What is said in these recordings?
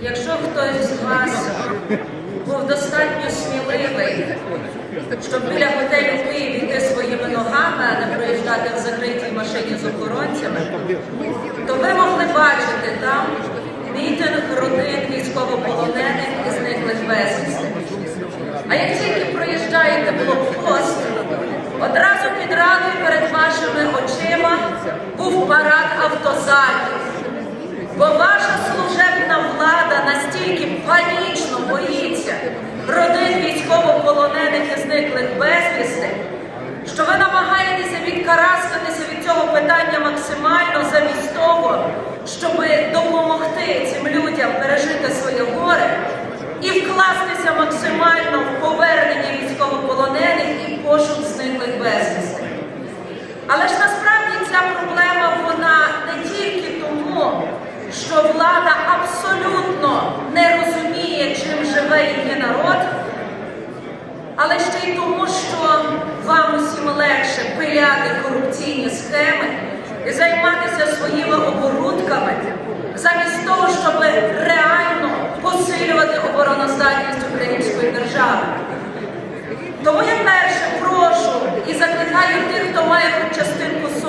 Якщо хтось з вас був достатньо сміливий, щоб біля готелю Київ йти своїми ногами, а не проїжджати в закритій машині з охоронцями, то ви могли бачити там мітинг родин військовополонених і зниклих безвісти. А як тільки проїжджаєте блокпост, одразу під раною перед вашими очима був парад автозаків. Військовополонених зниклих безвісти, що ви намагаєтеся відкараскатися від цього питання максимально замість того, щоб допомогти цим людям пережити своє горе і вкластися максимально в повернення військовополонених і пошук зниклих безвісти. Але ж насправді ця проблема вона не тільки тому, що влада абсолютно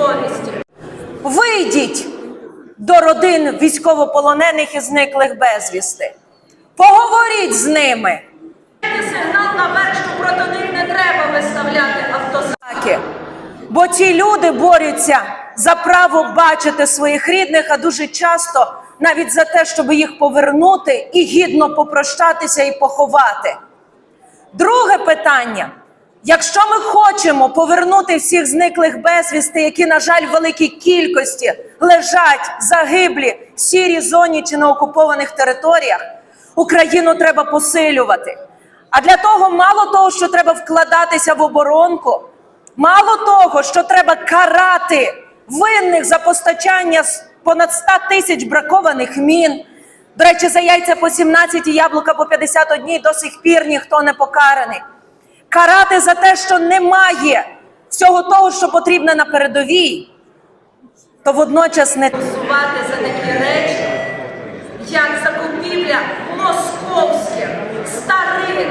совісті. Вийдіть до родин військовополонених і зниклих безвісти. Поговоріть з ними. Сигнал наверх, що проти них не треба виставляти автозаки. Бо ці люди борються за право бачити своїх рідних, а дуже часто навіть за те, щоб їх повернути і гідно попрощатися і поховати. Друге питання. Якщо ми хочемо повернути всіх зниклих безвісти, які, на жаль, в великій кількості лежать загиблі в сірій зоні чи на окупованих територіях, Україну треба посилювати. А для того мало того, що треба вкладатися в оборонку, мало того, що треба карати винних за постачання понад 100 тисяч бракованих мін. До речі, за яйця по 17 і яблука по 51 до сих пір ніхто не покараний карати за те, що немає всього того, що потрібно на передовій, то водночас не сувати за такі речі, як закупівля московських старих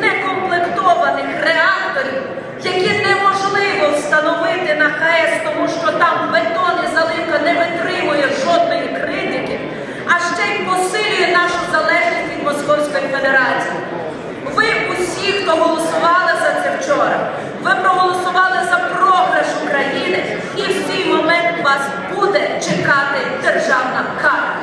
некомплектованих реакторів, які неможливо встановити на ХАЕС, тому що там бетон і заливка не витримує жодної критики, а ще й посилює нашу залежність від Московської Федерації. буде чекати державна кара.